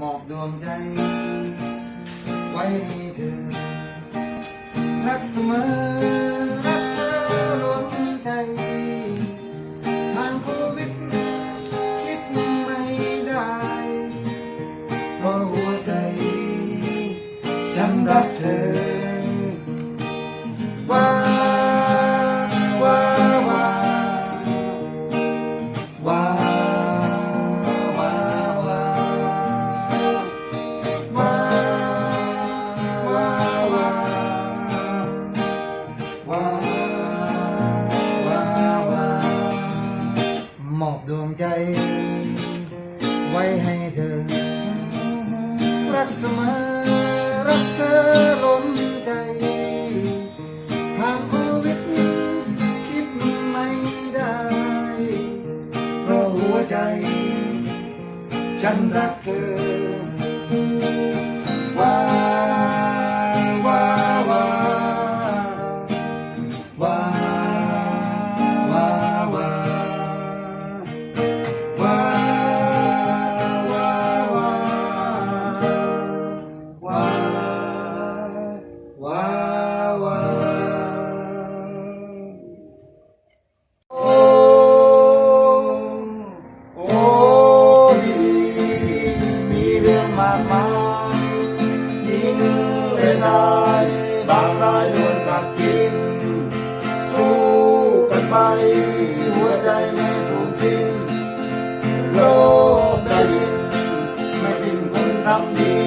มอบดวงใจไว้ให้เธอ รักเสมอ รักเธอล้นใจทางโควิดชิดไม่ได้เพราะหัวใจ ฉันรักเธอ มอบดวงใจ ไว้ให้เธอ รักเสมอ รักเธอล้นใจ หากโควิดนี้ชิดไม่ได้ เพราะหัวใจ ฉันรักเธอว้าว้าว้าว้า มากมายยิงเลยนายบางรายโดนกัดกิน สู้กันไป หัวใจไม่สูญสิ้น โลกได้ยิน ไม่สิ้นคนทำดี